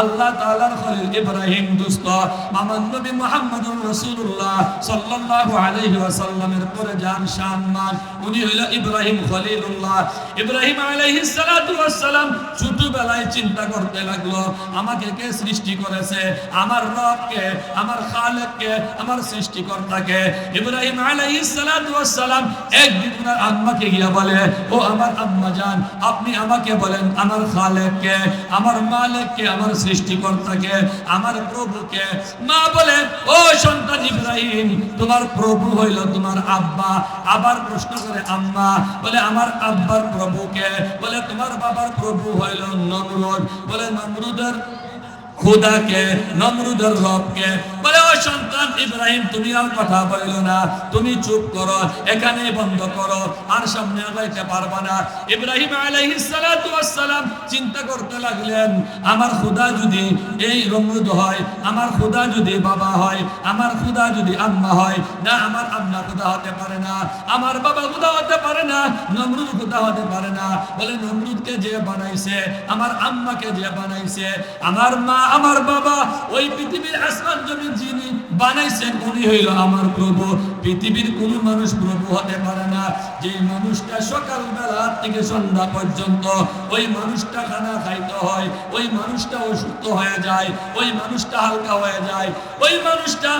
আল্লাহ তাআলার খলিল ইব্রাহিম দুস্ত মামান নবী মুহাম্মদুর রাসূলুল্লাহ সাল্লাল্লাহু আলাইহি ওয়াসাল্লামের পরে যান শান মান। উনি হইল ইব্রাহিম খলিলুল্লাহ। ইব্রাহিম আলাইহিস সালাতু ওয়াসসালাম ছোটবেলায় চিন্তা করতে লাগল, আমাকে কে সৃষ্টি করেছে? আমার রবকে আমার খালেককে আমার সৃষ্টিকর্তাকে ইব্রাহিম আলাইহিস সালাতু ওয়াসসালাম একদিন ওনার আম্মাকে গিয়া বলে, ও আমার আম্মা জান, আপনি আমাকে বলেন, আমার খালেককে আমার মালিককে আমার সৃষ্টিকর্তাকে, আমার প্রভুকে। মা বলে, ও সন্তান ইব্রাহিম, তোমার প্রভু হইল তোমার আব্বা। আবার প্রশ্ন করে, আম্মা? বলে, আমার আব্বার প্রভুকে। বলে, তোমার বাবার প্রভু হইল নমরুদ। বলে, নমরুদের খুদাকে, নমরুদের রবকে। বলে, ও সন্তান ইব্রাহিম, তুমি আর কথা বলল না। তুমি চুপ করো এখানে বন্ধ করো। আর সামনে আগাইতে পারবা না। ইব্রাহিম আলাইহিস সালাতু ওয়াসসালাম চিন্তা করতে লাগলেন, আমার খুদা যদি এই নমরুদ হয়, আমার খুদা যদি বাবা হয়, আমার খুদা যদি আম্মা হয়, না আমার আম্মা খুদা হতে পারে না, আমার বাবা খুদা হতে পারে না, নমরুদ খুদা হতে পারে না। বলে, নমরুদকে যে বানাইছে, আমার আম্মাকে যে বানাইছে, আমার মা আমার বাবা ওই পৃথিবীর আসমান জমিন যিনি বানাইছেন, উনি হইল আমার প্রভু। পৃথিবীর কোন মানুষ প্রভু হতে পারে না। যে মানুষটা সকালবেলা থেকে সন্ধ্যা পর্যন্ত ওই মানুষটা খানা খাইতে হয়, ওই মানুষটা অসুস্থ হয়ে যায়, ওই মানুষটা হালকা হয়ে যায়। ওই মানুষটা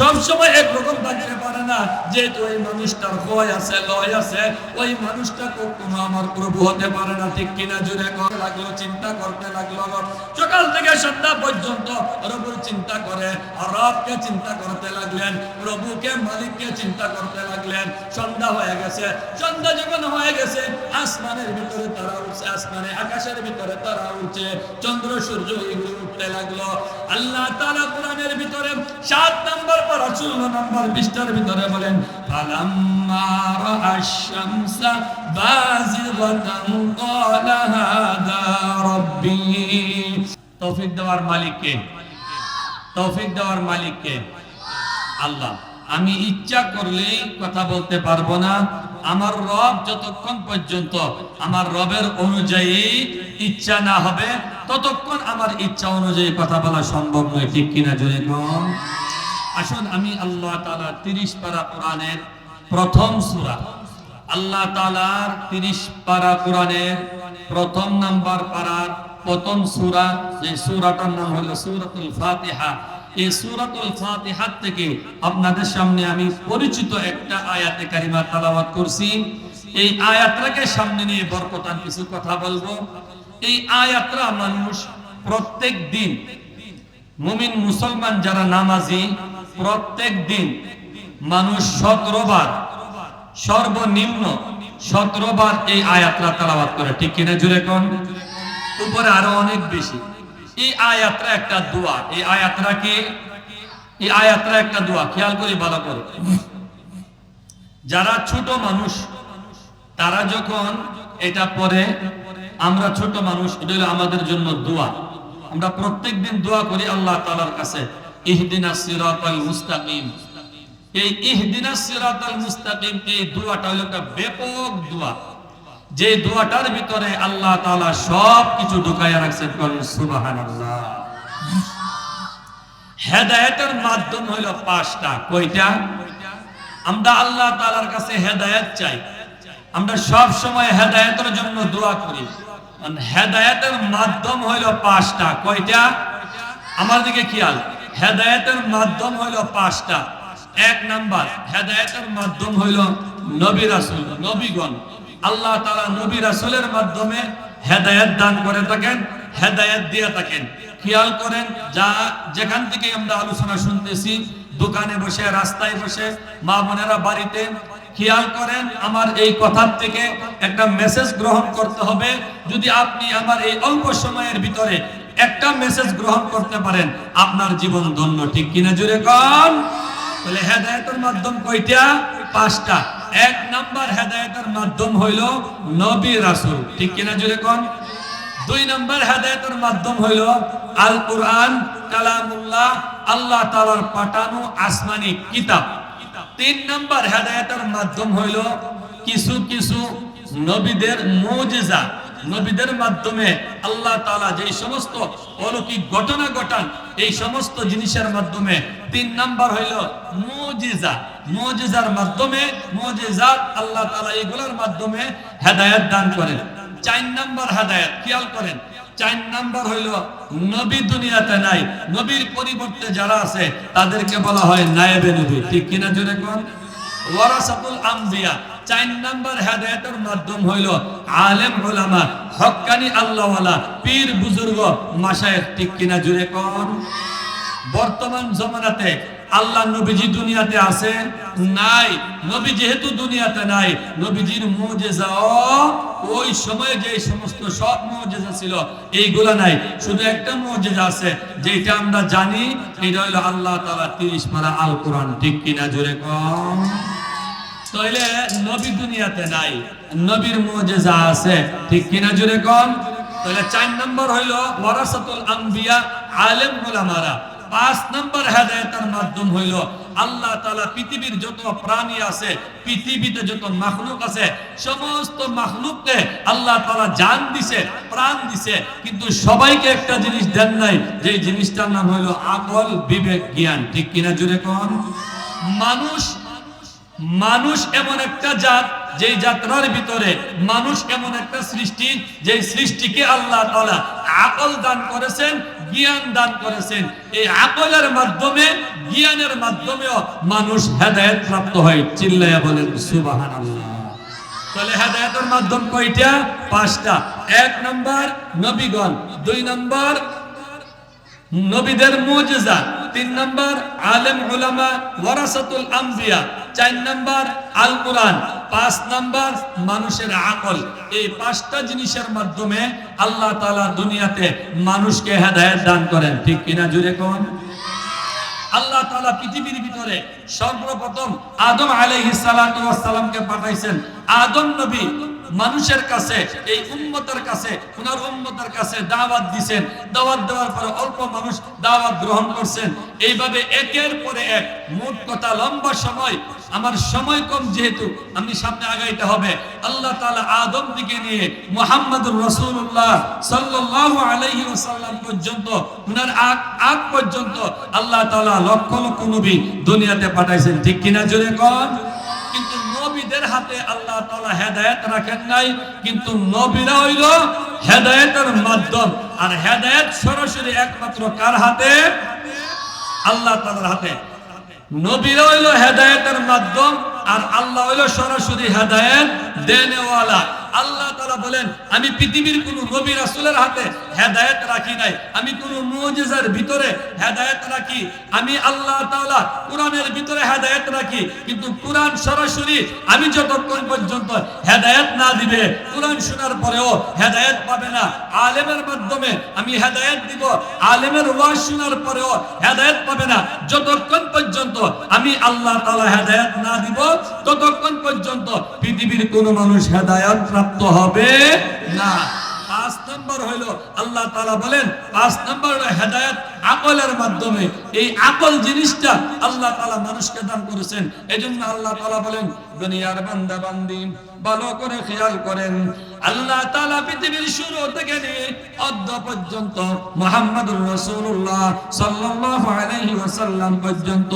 সব সময় একরকম থাকতে পারে না। যেহেতু ওই মানুষটার ভয় আছে, লয় আছে, ওই মানুষটা কখনো আমার প্রভু হতে পারে না। ঠিক কিনা জুড়ে লাগল চিন্তা করতে লাগল সকাল থেকে সন্ধ্যা পর্যন্ত রবুর চিন্তা করে আর রবকে চিন্তা করতে লাগলেন প্রভুকে মালিককে চিন্তা করতে লাগলেন। সন্ধ্যা হয়ে গেছে, সন্ধ্যা যখন হয়ে গেছে, আসমানের ভিতরে তারা উঠছে, আসমানে আকাশের ভিতরে তারা উঠছে, চন্দ্র, সূর্য এগুলো উঠতে লাগল। আল্লাহ তাআলা কোরআনের ভিতরে সাত নম্বর পর ষোলো নম্বর পৃষ্ঠার ভিতরে বলেন, ফালাম্মা রাআশ শামসা বাযিগাতান তৌফিক দেওয়ার মালিককে তৌফিক দেওয়ার মালিককে আল্লাহ। আমি ইচ্ছা করলেই কথা বলতে পারব না। আমার রব যতক্ষণ পর্যন্ত আমার রবের অনুযায়ী ইচ্ছা না হবে, ততক্ষণ আমার ইচ্ছা অনুযায়ী কথা বলা সম্ভব নয়। ঠিক কিনা জোরে কম আসুন, আমি আল্লাহ তালা তিরিশ পারা কোরআনের প্রথম সূরা, আল্লাহ তালার তিরিশ পারা কোরআনের প্রথম নাম্বার পারার প্রথম সূরা, যে সূরাটার নাম হলো সূরাতুল ফাতিহা। এই সূরাতুল ফাতিহা থেকে আপনাদের সামনে আমি পরিচিত একটা আয়াতে কারিমা তেলাওয়াত করছি। এই আয়াতটাকে সামনে নিয়ে বরকতান কিছু কথা বলব। এই আয়াতটা মানুষ প্রত্যেক দিন মুমিন মুসলমান যারা নামাজি, প্রত্যেক দিন মানুষ সতেরো বার সর্বনিম্ন সতেরো বার এই আয়াতরা তালাবাত করে। ঠিক কিনা জুড়ে কোন? উপরে আরও অনেক বেশি। এই আয়াতরা একটা দোয়া। এই আয়াতরা কি? এই আয়াতরা একটা দোয়া। খেয়াল করি ভালো করে। যারা ছোট মানুষ, তারা যখন এটা পড়ে, আমরা ছোট মানুষ, এটা আমাদের জন্য দোয়া। আমরা প্রত্যেকদিন দোয়া করি আল্লাহ তালার কাছে ইহদিনাস সিরাতাল মুস্তাকিম। এই ইহদিনাস সিরাতাল মুস্তাকিম এই দোয়াটা হলো একটা ব্যাপক দোয়া। যে দোয়াটার ভিতরে আল্লাহ তাআলা সব কিছু ঢুকাইয়া রাখছেন কোন সুবহানাল্লাহ। হেদায়েতের মাধ্যম হলো পাঁচটা। কয়টা? আমরা আল্লাহ তাআলার কাছে হেদায়েত চাই। আমরা সব সময় হেদায়েতের জন্য দোয়া করি। হেদায়েতের মাধ্যম হইল পাঁচটা। কয়টা? আমার দিকে খেয়াল। হেদায়তের মাধ্যম হইল পাঁচটা। এক নাম্বার, হেদায়েতের মাধ্যম হইল নবী রাসূল, নবীগণ। আল্লাহ তাআলা নবী রাসূলের মাধ্যমে হেদায়েত দান করে থাকেন, হেদায়েত দিয়ে থাকেন। খেয়াল করেন, যা যেখান থেকে আমরা আলোচনা শুনতেছি, দোকানে বসে, রাস্তায় বসে, মা বোনেরা বাড়িতে, খেয়াল করেন, আমার এই কথার থেকে একটা মেসেজ গ্রহণ করতে হবে। যদি আপনি আমার এই অল্প সময়ের ভিতরে একটা মেসেজ গ্রহণ করতে পারেন, আপনার জীবন ধন্য, ঠিক কিনা জুড়ে কন? তাহলে হেদায়েতের মাধ্যম কয়টা? পাঁচটা। এক নাম্বার হেদায়তের মাধ্যম হইল নবী রাসুল। ঠিক কিনা জুড়ে কন? দুই নাম্বার হেদায়তের মাধ্যম হইল আল কোরআন কালামুল্লাহ, আল্লাহ তালার পাঠানো আসমানি কিতাব। তিন নাম্বার হেদায়তের মাধ্যম হইল কিছু কিছু নবীদের মুজিজা। নবীদের মাধ্যমে আল্লাহ তাআলা যেই সমস্ত অলৌকিক ঘটনা ঘটান, এই সমস্ত জিনিসের মাধ্যমে তিন নাম্বার হইল মুজিজা। মুজিজার মাধ্যমে, মুজিজাত আল্লাহ তাআলা এগুলোর মাধ্যমে হেদায়েত দান করেন। চার নাম্বার হেদায়েত, খেয়াল করেন। চার নাম্বার হইল নবী দুনিয়াতে নাই, নবীর পরিবর্তে যারা আছে, তাদেরকে বলা হয় নায়েবে নবী। ঠিক কিনা জোরে কোন? ওয়ারাসাতুল আম্বিয়া। চার নাম্বার হেদায়েতের মাধ্যম হইল আলেম উলামা হক্কানি আল্লাহওয়ালা, পীর বুজুর্গ, মাশায়েখ, ঠিক কিনা জুড়ে কোন? বর্তমান জমানাতে আল্লাহ নবীজি দুনিয়াতে আছে? নাই। নবী যেহেতু দুনিয়াতে নাই, নবীজির মুজিজাও ওই সময়ে যে সমস্ত সব মুজিজা ছিল, এইগুলা নাই। শুধু একটা মুজিজা আছে যেটা আমরা জানি এটা হলো আল্লাহ তাআলা 30 পারা আল কোরআন ঠিক কিনা জোরে কম তাইলে নবী দুনিয়াতে নাই, নবীর মুজিজা আছে। ঠিক কিনা জোরে কম তাহলে চার নম্বর হইল ওয়ারাসাতুল আম্বিয়া, আলেম উলামারা। পাঁচ নম্বর হেদায়েতের মাধ্যম হইল আল্লাহ তাআলা পৃথিবীর যত প্রাণী আছে, পৃথিবীতে যত মাখলুক আছে, সমস্ত মাখলুককে আল্লাহ তাআলা জান দিছে, প্রাণ দিছে। কিন্তু সবাইকে একটা জিনিস দেন নাই যে জিনিসটার নাম হইল আকল বিবেক জ্ঞান। ঠিক কিনা জুড়ে কোন? মানুষ মানুষ এমন একটা জাত, যেই যাত্রার ভিতরে মানুষ এমন একটা সৃষ্টি যে সৃষ্টিকে আল্লাহ তাআলা আকল দান করেছেন, জ্ঞান দান করেছেন। এই আকলের মাধ্যমে, জ্ঞানের মাধ্যমেও মানুষ হেদায়েত প্রাপ্ত হয়। চিল্লাইয়া বলেন, সুবহানাল্লাহ। তাহলে হেদায়েতের মাধ্যম কয়টা? পাঁচটা। এক নাম্বার নবীগণ, দুই নাম্বার নবীদের মুজিজা। তিন নাম্বার, আলেম উলামা ওয়ারাসাতুল আম্বিয়া। চার নাম্বার আল কোরআন পাঁচ নাম্বার, মানুষের আকল। এই পাঁচটা জিনিসের মাধ্যমে আল্লাহ তাআলা দুনিয়াতে মানুষকে হেদায়েত দান করেন। ঠিক কিনা জুড়ে কোন? আল্লাহ তাআলা পৃথিবীর ভিতরে সর্বপ্রথম আদম আলাইহিস সালামকে পাঠাইছেন। আদম নবী মানুষের কাছে, এই উম্মতের কাছে ওনার উম্মতের কাছে দাওয়াত দিবেন দাওয়াত দেওয়ার পরে অল্প মানুষ দাওয়াত গ্রহণ করছেন। এইভাবে একের পরে এক, মোট কথা লম্বা সময়। আমার সময় কম যেহেতু আমি সামনে আগাইতে হবে। আল্লাহ তাআলা আদম থেকে নিয়ে মুহাম্মদুর রাসূলুল্লাহ সাল্লাল্লাহু আলাইহি ওয়াসাল্লাম পর্যন্ত, উনার আগ আগ পর্যন্ত আল্লাহ তাআলা লক্ষ লক্ষ নবী দুনিয়াতে পাঠাইছেন। ঠিক কিনা জোরে কোন? নবীদের হাতে আল্লাহ তালা হেদায়ত রাখেন নাই, কিন্তু নবীরা হইল হেদায়তের মাধ্যম। আর হেদায়ত সরাসরি একমাত্র কার হাতে? আল্লাহ তালার হাতে। নবীরা হইল হেদায়েতের মাধ্যম, আর আল্লাহ হইল সরাসরি হেদায়ত দেনেওয়ালা। আল্লাহ তাআলা বলেন, আমি পৃথিবীর কোন নবী রাসূলের হাতে হেদায়েত রাখি নাই। আমি কোন মুজিজার ভিতরে হেদায়েত রাখি। আমি আল্লাহ তাআলা কোরআনের ভিতরে হেদায়েত রাখি, কিন্তু কোরআন সরাসরি আমি যতক্ষণ পর্যন্ত হেদায়েত না দিবে, কোরআন শোনার পরেও হেদায়েত পাবে না। আলেমের মাধ্যমে আমি হেদায়েত দিব, আলেমের ওয়াজ শোনার পরেও হেদায়েত পাবে না। যতক্ষণ পর্যন্ত আমি আল্লাহ তালা হেদায়েত না দিব, ততক্ষণ পর্যন্ত পৃথিবীর কোন মানুষ হেদায়াত প্রাপ্ত হবে না। পাঁচ নম্বর হইল, আল্লাহ তাআলা বলেন, পাঁচ নম্বর হলো হেদায়েত আকলের মাধ্যমে। এই আকল জিনিসটা আল্লাহ তাআলা মানুষকে দান করেছেন। এজন্য আল্লাহ তাআলা বলেন, দুনিয়ার বান্দা বান্দি ভালো করে খেয়াল করেন। আল্লাহ তাআলা পৃথিবীর শুরু থেকে নিয়ে অদ্য পর্যন্ত মুহাম্মদুর রাসূলুল্লাহ সাল্লাল্লাহু আলাইহি ওয়াসাল্লাম পর্যন্ত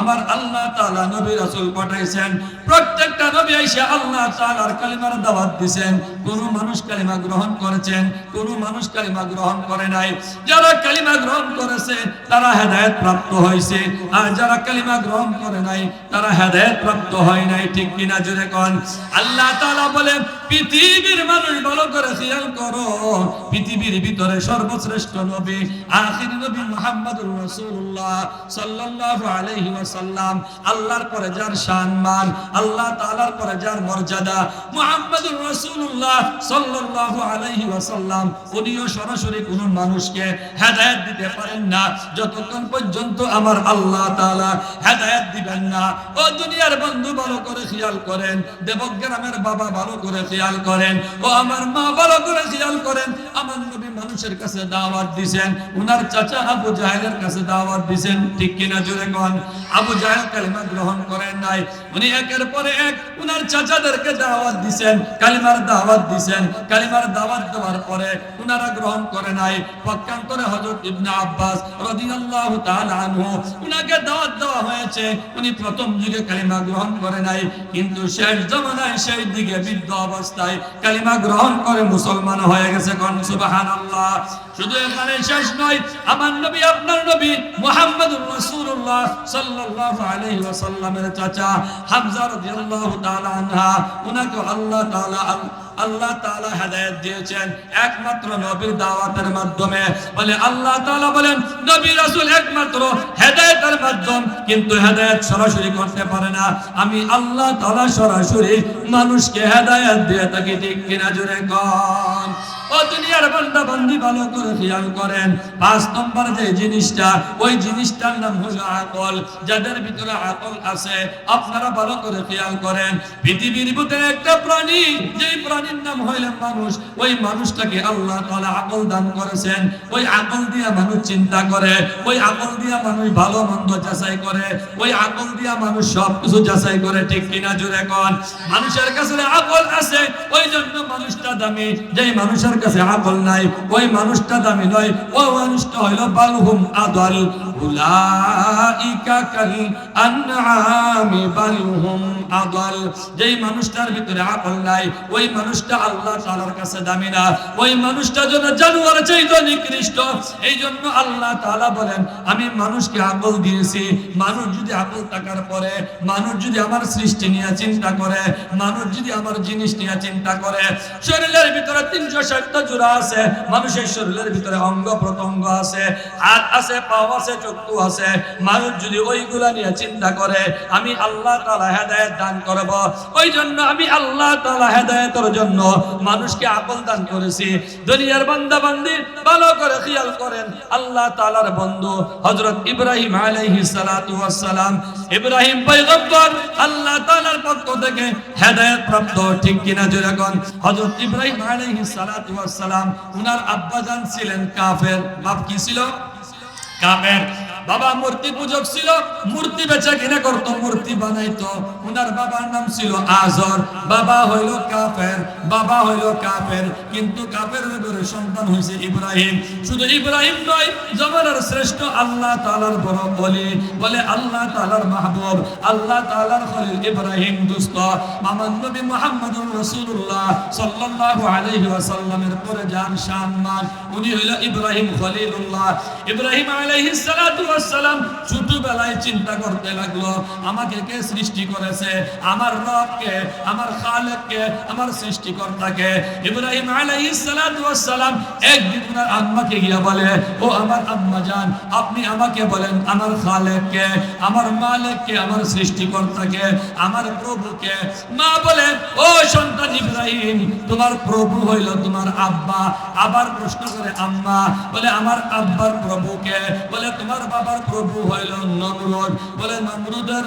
আমার আল্লাহ তাআলা নবী রাসূল পাঠাইছেন। প্রত্যেকটা নবী এসে আল্লাহ তাআলার কালিমার দাওয়াত দিবেন কোন মানুষ কালিমা গ্রহণ করেছেন কোন মানুষ কালিমা গ্রহণ করে নাই। যারা কালিমা গ্রহণ করেছে, তারা হেদায়ত প্রাপ্ত হয়েছে। আর যারা কালিমা গ্রহণ করে নাই, তারা হেদায়ত প্রাপ্ত হয় নাই। ঠিক কিনা জোরে কন? আল্লাহ বলেন পৃথিবীর মানুষ ভালো করে খেয়াল করো, পৃথিবীর ভিতরে সর্বশ্রেষ্ঠ নবী, আখির নবী মুহাম্মদুর রাসূলুল্লাহ সাল্লাল্লাহু আলাইহি ওয়াসাল্লাম। আল্লাহর পরে যার সম্মান, আল্লাহ তাআলার পরে যার মর্যাদা। মুহাম্মদুর রাসূলুল্লাহ সাল্লাল্লাহু আলাইহি ওয়াসাল্লাম উনিও সরাসরি কোন মানুষকে হেদায়েত দিতে পারেন না। যতক্ষণ পর্যন্ত আমার আল্লাহ তাআলা হেদায়েত দিবেন না। ও দুনিয়ার বন্ধু ভালো করে খেয়াল করেন, দেবগ্রামের বাবা ভালো করে খেয়াল করেন। ও আমার মা ভালো করে খেয়াল করেন। আমার নবী মানুষের কাছে দাওয়াত দিছেন, উনার চাচা আবু জাহেলের কাছে দাওয়াত দিছেন, ঠিক কিনা জোরে কোন? আবু জাহেল কালিমা গ্রহণ করেন নাই, উনি একের পরে এক উনার চাচাদেরকে দাওয়াত দিছেন, কালিমার দাওয়াত দিছেন, কালিমার দাওয়াত দেওয়ার পরে উনারা গ্রহণ করে নাই। পক্ষান্তরে হযরত ইবনে আব্বাস রাদিয়াল্লাহু তাআলা আনহু উনাকে দাওয়াত দেওয়া হয়েছে, উনি প্রথম যুগে কালিমা গ্রহণ করে নাই, কিন্তু শেষ জমানায় সেই দিকে বৃদ্ধ অবস্থায় কালিমা গ্রহণ করে মুসলমান হয়ে গেছে কোন? সুবহানাল্লাহ। শুধু এখানে শেষ নয়, আমার নবী, আপনার নবী মুহাম্মদুর রাসূলুল্লাহ সাল্লাল্লাহু আলাইহি ওয়াসাল্লামের চাচা হামজা রাদিয়াল্লাহু আল্লাহ তাআলা আল্লাহ তাআলা হেদায়েত দিয়েছেন। একমাত্র নবীর দাওয়াতের মাধ্যমে। বলে আল্লাহ তাআলা বলেন, নবী রাসূল একমাত্র হেদায়েতের মাধ্যম, কিন্তু হেদায়েত সরাসরি করতে পারে না। আমি আল্লাহ তাআলা সরাসরি মানুষকে হেদায়েত দিয়ে থাকি, ঠিক কিনা জুড়ে কম ও দুনিয়ার বান্দা বান্দি ভালো করে খেয়াল করেন। পাঁচ নম্বর যে জিনিসটা, ওই জিনিসটার নাম হলো আকল। যাদের ভিতরে আকল আছে, আপনারা ভালো করে খেয়াল করেন। পৃথিবীর ভিতরে একটা প্রাণী, যেই প্রাণীর নাম হইলেন মানুষ। ওই মানুষটাকে আল্লাহ তাআলা আকল দান করেছেন। ওই আকল দিয়া মানুষ চিন্তা করে। ওই আকল দিয়া মানুষ ভালো মন্দ যাচাই করে। ওই আকল দিয়া মানুষ সব কিছু যাচাই করে, ঠিক কিনা জুড়ে কোন? মানুষের কাছে আকল আছে ওই জন্য মানুষটা দামি। যেই মানুষের কাছে আকল নাই, ওই মানুষটা দামি নয়। ওই মানুষটা হইল বালহুম আদল, উলাইকা কাল আনআমি বালহুম আদল। যেই মানুষটার ভিতরে আকল নাই, ওই মানুষটা আল্লাহ তাআলার কাছে দামি না। ওই মানুষটা যেন জানোয়ার চাইতো নিকৃষ্ট। এই জন্য আল্লাহ তাআলা বলেন, আমি মানুষকে আকল দিয়েছি। মানুষ যদি আকল থাকার পরে, মানুষ যদি আমার সৃষ্টি নিয়ে চিন্তা করে, মানুষ যদি আমার জিনিস নিয়ে চিন্তা করে, শরীরের ভিতরে তিনশো ষাটটা জোড়া আছে, মানুষের শরীরের ভিতরে অঙ্গ প্রত্যঙ্গ আছে, হাত আছে, পাও আছে, চক্ষু আছে, মানুষ যদি ওইগুলা নিয়ে চিন্তা করে, আমি আল্লাহ তাআলা হেদায়েত দান করব। ওই জন্য আমি আল্লাহ তাআলা হেদায়েতের জন্য মানুষকে আকল দান করেছি। দুনিয়ার বান্দা বান্দি ভালো করে খেয়াল করেন, আল্লাহ তাআলার বন্ধু হযরত ইব্রাহিম ওয়াস সালাম ইব্রাহিম পয়গম্বর আল্লাহ তাআলার পক্ষ থেকে হেদায়েত প্রাপ্ত, ঠিক কিনা জোরে কোন হযরত ইব্রাহিম ওয়াস সালাম উনার আব্বাজান ছিলেন কাফের। বাপ কি ছিল? কাফের। বাবা মূর্তি পূজক ছিল, মূর্তি বেচা কিনা করতো, মূর্তি বানাইতো। উনার বাবার নাম ছিল আজর। বাবা হইল কাফের, বাবা হইল কাফের। কিন্তু কাফের ঘরে সন্তান হয়েছে ইব্রাহিম। শুধু ইব্রাহিম নয়, জমানার শ্রেষ্ঠ আল্লাহ তাআলার বড় বলি বলে আল্লাহ তাআলার মাহবুব, আল্লাহ তাআলার খলিল ইব্রাহিম দুস্ত মামান নবী মুহাম্মদুর রাসূলুল্লাহ সাল্লাল্লাহু আলাইহি ওয়াসাল্লামের পরে জান শান মান উনি হইল ইব্রাহিম খলিলুল্লাহ। ইব্রাহিম আলাইহিস সালাতু ওয়াসসালাম ছোটবেলায় চিন্তা করতে লাগল, আমাকে কে সৃষ্টি করেছে? আমার রবকে আমার খালেককে আমার সৃষ্টিকর্তাকে? ইব্রাহিম সালাতু ওয়াসসালাম একদিন ওনার আম্মাকে গিয়া বলে, ও আমার আম্মা জান, আপনি আমাকে বলেন, আমার খালেককে আমার মালিককে আমার সৃষ্টিকর্তাকে? আমার প্রভুকে মা বলে, ও সন্তান ইব্রাহিম, তোমার প্রভু হইল তোমার আব্বা। আবার প্রশ্ন করে, আম্মা, বলে, আমার আব্বার প্রভুকে বলে, তোমার বাবার প্রভু হইল নমরুদ বলে নমরুদের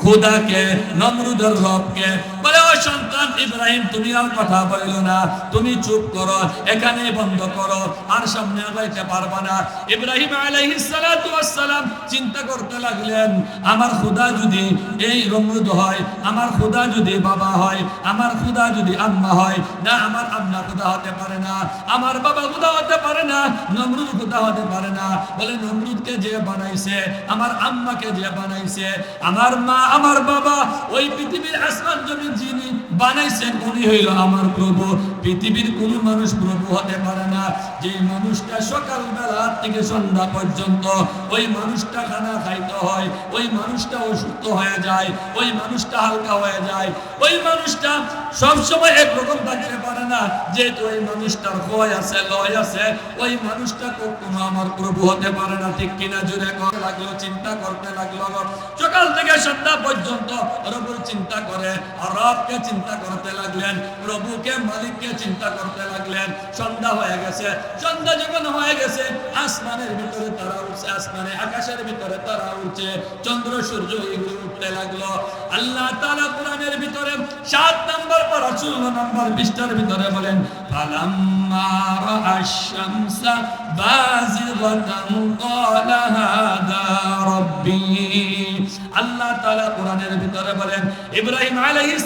খুদাকে, নমরুদের রবকে। বলে, ও সন্তান ইব্রাহিম, তুমি আর কথা বলিল না। তুমি চুপ করো এখানে বন্ধ করো। আর সামনে আগাইতে পারবা না। ইব্রাহিম আলাইহিস সালাতু ওয়াস সালাম চিন্তা করতে লাগলেন, আমার খুদা যদি এই নমরুদ হয়, আমার খুদা যদি বাবা হয়, আমার খুদা যদি আম্মা হয়, না আমার আম্মা খুদা হতে পারে না, আমার বাবা খুদা হতে পারে না, নমরুদ খুদা হতে পারে না। বলে, নমরুদকে যে বানাইছে, আমার আম্মাকে যে বানাইছে, আমার মা আমার বাবা ওই পৃথিবীর আসমান জমিন যিনি বানাইছেন উনি হইল আমার প্রভু। পৃথিবীর কোন মানুষ প্রভু হতে পারে না। যে মানুষটা সকাল বেলা থেকে সন্ধ্যা পর্যন্ত ওই মানুষটা খানা খাইতে হয়, ওই মানুষটা অসুস্থ হয়ে যায়, ওই মানুষটা হালকা হয়ে যায়, ওই মানুষটা সব সময় একরকম থাকতে পারে না। যেহেতু ওই মানুষটার ভয় আছে, লয় আছে, ওই মানুষটা কখনো আমার প্রভু হতে পারে না। ঠিক কিনা জুড়ে লাগল, চিন্তা করতে লাগল সকাল থেকে সন্ধ্যা পর্যন্ত প্রভুর চিন্তা করে আর রবকে চিন্তা করতে লাগলেন, প্রভুকে মালিককে চিন্তা করতে লাগলেন, সন্ধ্যা হয়ে গেছে। সন্ধ্যা যখন হয়ে গেছে, আসমানের ভিতরে তারা উঠছে, আসমানে আকাশের ভিতরে তারা উঠছে। চন্দ্র, সূর্য এগুলো উঠতে লাগল। আল্লাহ তাআলা কোরআনের ভিতরে সাত নম্বর পারা ষোলো নম্বর পৃষ্ঠার ভিতরে বলেন আল্লাহ তাআলা কোরআনের ভিতরে বলেন, ইব্রাহিম আলাইহিস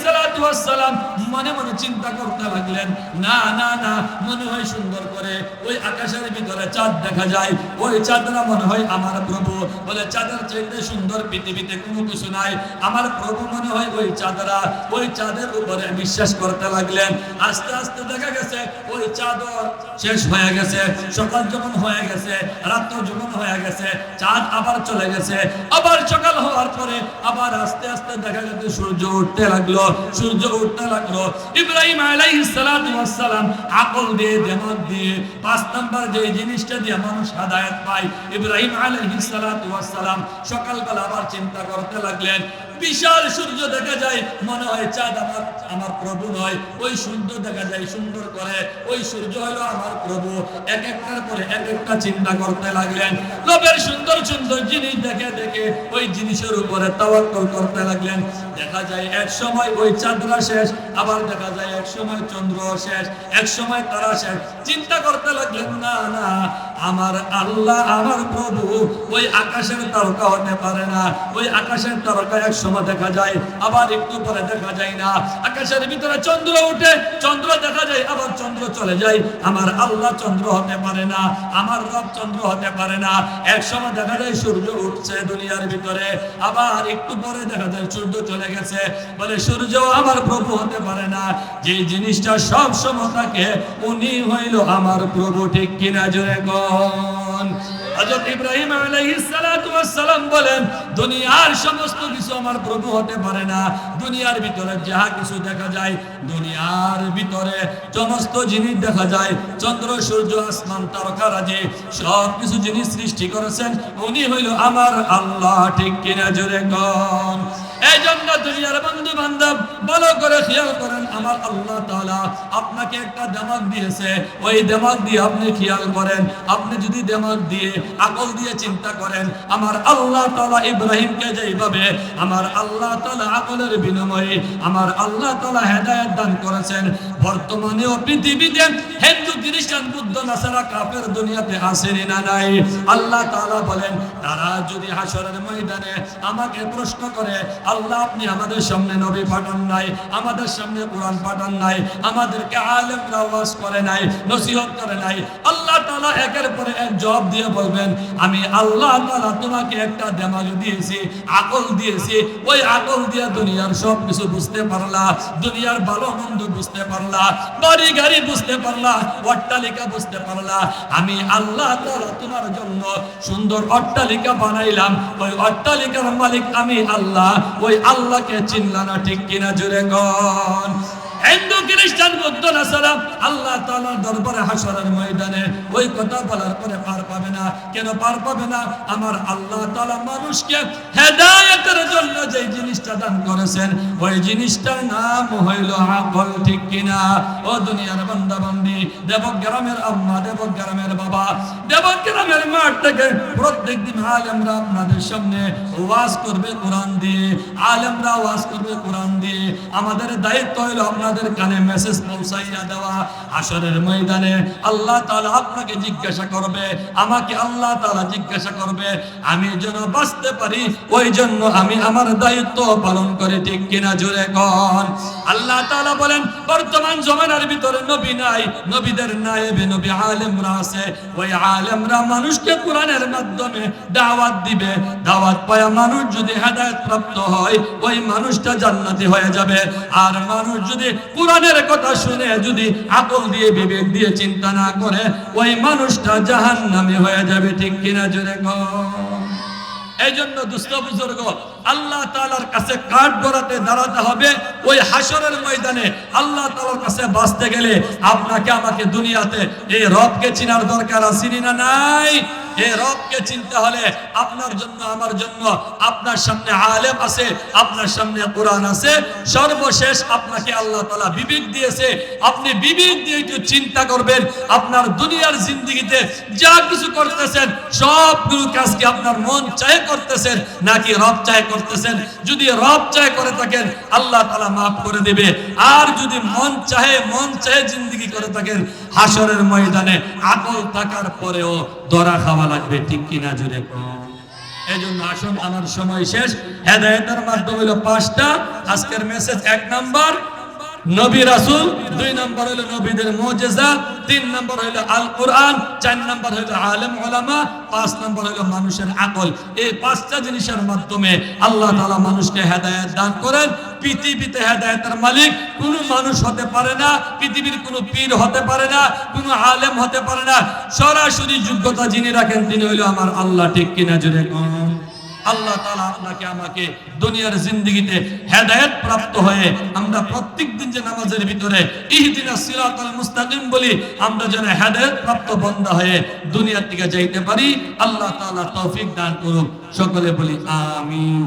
মনে মনে চিন্তা করতে লাগলেন, না না না। মনে হয় সুন্দর করে ওই আকাশের ভিতরে চাঁদ দেখা যায়। ওই চাঁদরা মনে হয় আমার প্রভু। বলে, চাঁদের চাইতে সুন্দর পৃথিবীতে কোনো কিছু নাই। আমার প্রভু মনে হয় ওই চাঁদরা। ওই চাঁদের উপরে বিশ্বাস করতে লাগলেন। আস্তে আস্তে দেখা গেছে, ওই চাঁদর শেষ হয়ে গেছে। সকাল যখন হয়ে গেছে, রাত্র যখন হয়ে গেছে, চাঁদ আবার চলে গেছে। আবার সকাল হওয়ার পরে আবার আস্তে আস্তে দেখা গেছে, সূর্য উঠতে লাগল। সূর্য উঠতে লাগল ইব্রাহিম আলাইহিস সালাতু ওয়াস সালাম আকল দিয়ে দিমাগ দিয়ে, পাঁচ নম্বর যে জিনিসটা দিয়ে মানুষ হেদায়েত পায়, ইব্রাহিম আলাইহিস সালাতু ওয়াস সালাম সকালবেলা আবার চিন্তা করতে লাগলেন বিশাল সূর্য দেখা যায়, মনে হয় চাঁদ আমার আমার প্রভু নয়। ওই সূর্য দেখা যায় সুন্দর করে। ওই সূর্য হলো আমার প্রভু। এক একটার পরে এক একটা চিন্তা করতে লাগলেন। লোভের সুন্দর সুন্দর জিনিস দেখে দেখে ওই জিনিসের উপরে তাওয়াক্কল করতে লাগলেন। দেখা যায় এক সময় ওই চাঁদরা শেষ, আবার দেখা যায় এক সময় চন্দ্র শেষ, এক সময় তারা শেষ। চিন্তা করতে লাগলেন, না না, আমার আল্লাহ, আমার প্রভু, ওই আকাশের তারকা হতে পারে না। ওই আকাশের তারকা এক সময় দেখা যায়, আবার একটু পরে দেখা যায় না। আকাশের ভিতরে চন্দ্র উঠে, চন্দ্র দেখা যায়, আবার চন্দ্র চলে যায়। আমার আল্লাহ চন্দ্র হতে পারে না, আমার রব চন্দ্র হতে পারে না। এক সময় দেখা যায় সূর্য উঠছে দুনিয়ার ভিতরে, আবার একটু পরে দেখা যায় সূর্য চলে গেছে। বলে, সূর্য আমার প্রভু হতে পারে না। যে জিনিসটা সব সময় থাকে, উনি হইল আমার প্রভু, ঠিক কিনা জোরে কোন। হযরত ইব্রাহিম আলাইহিস সালাতু ওয়াস সালাম বলেন, দুনিয়ার সমস্ত কিছু আমার প্রভু হতে পারে না। দুনিয়ার ভিতরে যাহা কিছু দেখা যায়, দুনিয়ার ভিতরে সমস্ত জিনিস দেখা যায়। চন্দ্র, সূর্য, আসমান তারকারাজি সব কিছু জিনিস সৃষ্টি করেছেন, উনি হইল আমার আল্লাহ। ঠিক কিনা জোরে কোন? এই জন্য দুনিয়ার বন্ধু বান্ধব ভালো করে খেয়াল করেন আমার আল্লাহ তাআলা আপনাকে একটা দেমাগ দিয়েছে। ওই দেমাগ দিয়ে আপনি খেয়াল করেন। আপনি যদি দেমাগ দিয়ে আকল দিয়ে চিন্তা করেন, আমার আল্লাহ তাআলা ইব্রাহিমকে যেইভাবে আমার আল্লাহ তাআলা আকলের বিনিময়ে আমার আল্লাহ তাআলা হেদায়েত দান করেছেন, বর্তমানেও পৃথিবীতে হিন্দু, খ্রিস্টান, বুদ্ধ, নাসারা, কাফের দুনিয়াতে আসেনি না নাই? আল্লাহ তাআলা বলেন, তারা যদি হাসরের ময়দানে আমাকে প্রশ্ন করে, আল্লাহ আপনি আমাদের সামনে নবী পাঠান নাই, আমাদের সামনে কোরআন পাঠান নাই, আমাদেরকে আলেমরা ওয়াজ করে নাই, নসিহত করে নাই। আল্লাহ তাআলা একের পরে এক জবাব দিয়ে বলবেন, আমি আল্লাহ তাআলা তোমাকে একটা দেমাগ দিয়েছি, আকল দিয়েছি। ওই আকল দিয়ে দুনিয়ার সব কিছু বুঝতে পারলা, দুনিয়ার ভালো মন্দ বুঝতে পারলা, বাড়ি গাড়ি বুঝতে পারলা, অট্টালিকা বুঝতে পারলা। আমি আল্লাহ তাআলা তোমার জন্য সুন্দর অট্টালিকা বানাইলাম। ওই অট্টালিকার মালিক আমি আল্লাহ। ওই আল্লাহকে চিনলা না ঠিক কিনা জুড়ে গন হিন্দু, খ্রিস্টান, বৌদ্ধ, নাসারা, আল্লাহ তাআলার দরবারে হাসরের ময়দানে ওই কথা বলার পরে পার পাবে না। কেন পার পাবে না? আমার আল্লাহ তাআলা মানুষকে হেদায়েতের জন্য যে জিনিসটা দান করেছেন, ওই জিনিসটার নাম হইল আকল, ঠিক কিনা? ও দুনিয়ার বান্দা বান্দি দেবক আম্মা দেবক গ্রামের বাবা দেবক গ্রামের মাঠ থেকে প্রত্যেক দিন আলেমরা আপনাদের সামনে ওয়াজ করবে, কোরআন দিয়ে। আলেমরা ওয়াজ করবে, কোরআন দিয়ে। আমাদের দায়িত্ব হইল আপনাদের কানে মেসেজ পৌঁছাইয়া দেওয়া আসরের ময়দানে আল্লাহ তাআলা আপনাকে জিজ্ঞাসা করবে, আমাকে আল্লাহ তাআলা জিজ্ঞাসা করবে, আমি যেন বাঁচতে পারি, ওই জন্য আমি আমার দায়িত্ব পালন করে, ঠিক কিনা জুড়ে কন? আল্লাহ তাআলা বলেন, বর্তমান জমানার ভিতরে নবী নাই, নবীদের নায়েবে নবী আলেমরা আছে, ওই আলেমরা মানুষকে কোরআনের মাধ্যমে দাওয়াত দিবে, দাওয়াত পায়া মানুষ যদি হেদায়েত প্রাপ্ত হয়, ওই মানুষটা জান্নাতি হয়ে যাবে, আর মানুষ যদি কোরআনের কথা শুনে যদি আকল দিয়ে বিবেক দিয়ে চিন্তা না করে, ওই মানুষটা জাহান নামে হয়ে যাবে, ঠিক কিনা জোরে কম এই জন্য দুস্থ বুজুর্গ, আল্লাহ তালার কাছে কাঠ গড়াতে দাঁড়াতে হবে। ওই হাসরের ময়দানে আল্লাহ তালার কাছে বাঁচতে গেলে আপনাকে আমাকে দুনিয়াতে এই রবকে চিনার দরকার আছে না নাই? এই রবকে চিনতে হলে আপনার জন্য, আমার জন্য আপনার সামনে আলেম আছে, আপনার সামনে কোরআন আছে। সর্বশেষ আপনাকে আল্লাহ তাআলা বিবেক দিয়েছে। আপনি বিবেক দিয়ে একটু চিন্তা করবেন, আপনার দুনিয়ার জিন্দগিতে যা কিছু করতেছেন, সবগুলো কাজ কি আপনার মন চায় করতেছেন নাকি রব চায় করতেছেন? যদি রব চায় করে থাকেন, আল্লাহ তাআলা মাফ করে দিবে। আর যদি মন চাহে মন চাহে জিন্দগি করে থাকেন হাসরের ময়দানে আকল থাকার পরেও দরা খাওয়া লাগবে। ঠিক কিনা জুড়ে এই জন্য আসুন, আমার সময় শেষ। হেদায়তের মাধ্যম হলো পাঁচটা। আজকের মেসেজ এক নাম্বার। নবী রাসূল, দুই নাম্বার হলো নবীদের মুজিজা, তিন নাম্বার হলো আল কোরআন চার নাম্বার হলো আলেম ওলামা পাঁচ নাম্বার হলো মানুষের আকল। এই পাঁচটা জিনিসের মাধ্যমে আল্লাহ তালা মানুষকে হেদায়েত দান করেন। পৃথিবীতে হেদায়েতের মালিক কোনো মানুষ হতে পারে না, পৃথিবীর কোনো পীর হতে পারে না, কোনো আলেম হতে পারে না। সরাসরি যোগ্যতা যিনি রাখেন, তিনি হইল আমার আল্লাহ। ঠিক কিনা জুড়ে কোন? আল্লাহ তালা আপনাকে, আমাকে দুনিয়ার জিন্দগিতে হেদায়ত প্রাপ্ত হয়ে আমরা প্রত্যেক দিন যে নামাজের ভিতরে ইহদিনা সিরাতাল মুস্তাকিম বলি, আমরা যেন হেদায়ত প্রাপ্ত বন্ধা হয়ে দুনিয়ার দিকে যাইতে পারি, আল্লাহ তালা তৌফিক দান করুক। সকলে বলি, আমিন।